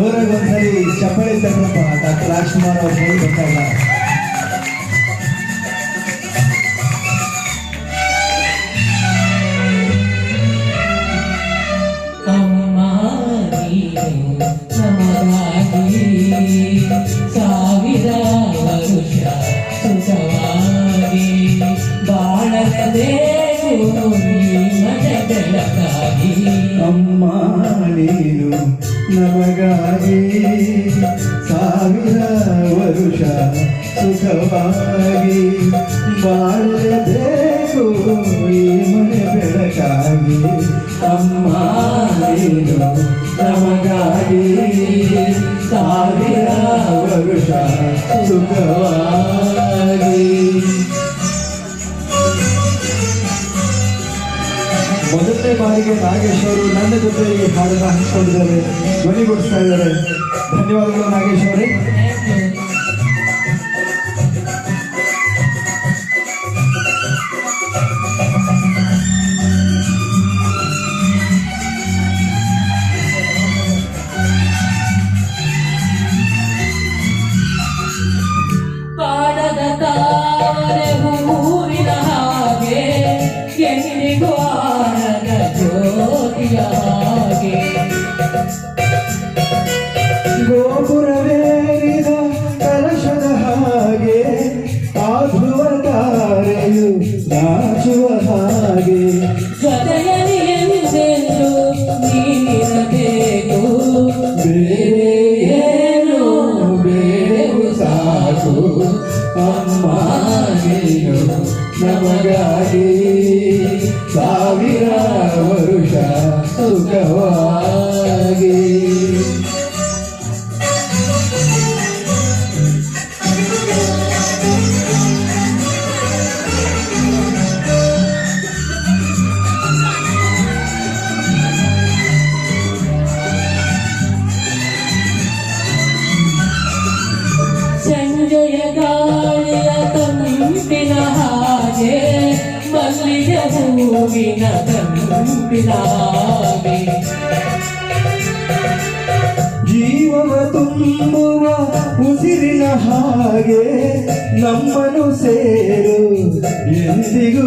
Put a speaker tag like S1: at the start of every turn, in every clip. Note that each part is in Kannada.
S1: ಒಂದ್ಸರಿ ಚಪ್ಪಳಿ ತಗೊಳಪ್ಪ ಡಾಕ್ಟರ್ ರಾಜ್ಕುಮಾರ್ ಅವ್ರ ಹೇಳಿ ಇಲ್ಲ
S2: ಅಮ್ಮ ನಮಗಾಗಿ ಸಾವಿರ ವರುಷ ಸುಖವಾಗಿ
S1: ಬಾಳಬೇಕು ಈ ಮನೆ ಬೆಳಕಾಗಿ ಅಮ್ಮ ನೀನು ನಮಗಾಗಿ ಸಾವಿರ ವರುಷ ಸುಖವಾಗಿ ಮೊದಲನೇ ಬಾರಿಗೆ ನಾಗೇಶ್ ಅವರು ನನ್ನ ಜೊತೆ ಈ ಹಾಡನ್ನ ಹಂಚ್ಕೊಂಡಿದ್ದಾರೆ. ಧ್ವನಿಗೊಳಿಸ್ತಾ ಇದ್ದಾರೆ. ಧನ್ಯವಾದಗಳು ನಾಗೇಶ್ ಅವರೇ.
S2: ಹಾಗೆ ಎಂದಿಗೂ ಆರದ ಜ್ಯೋತಿಯ ಹಾಗೆ
S1: ಗೋಪುರವೇರಿದ ಕಲಶದ ಹಾಗೆ ಆ ಧ್ರುವ ತಾರೆಯು ನಾಚುವ ಹಾಗೆ.
S2: ಜೊತೆಯಲ್ಲಿ ಎಂದೆಂದು ನೀನಿರಬೇಕು?
S1: ಬೇರೆ ಏನು ನೀನು ನಮಗಾಗಿ ಸಾವಿರ
S2: ಹೂವಿನ
S1: ಜೀವವ ತುಂಬುವ ಉಸಿರಿನ ಹಾಗೆ ನಮ್ಮನು ಸೇರು ಎಂದಿಗೂ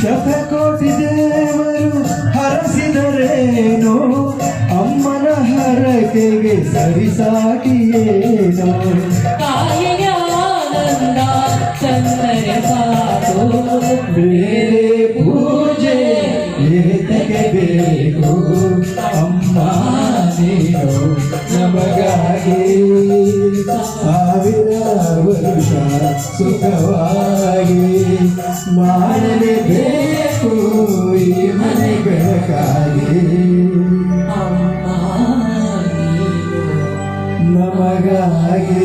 S1: ಶತಕೋಟಿ ದೇವರು ಹರಸಿದರೇನು? ಅಮ್ಮನ ಹರಕೆಗೆ ಸರಿಸಾಟಿಯೇನು
S2: ಕಾಯಿಗೆ ಆನಂದ ಚಂದರೆ ಸಾಕು
S1: ಬೇರೆ ಪೂಜೆ ಏತಕ್ಕೆ ಬೇಕು? ಅಮ್ಮ ನೀನು ನಮಗಾಗಿ ಸುಖವಾಗಿ ಮಾಡಲೇಬೇಕು ಈ ಮನೆ ಬೆಳಕಾಗಿ.
S2: ಅಮ್ಮ ನೀನು
S1: ನಮಗಾಗಿ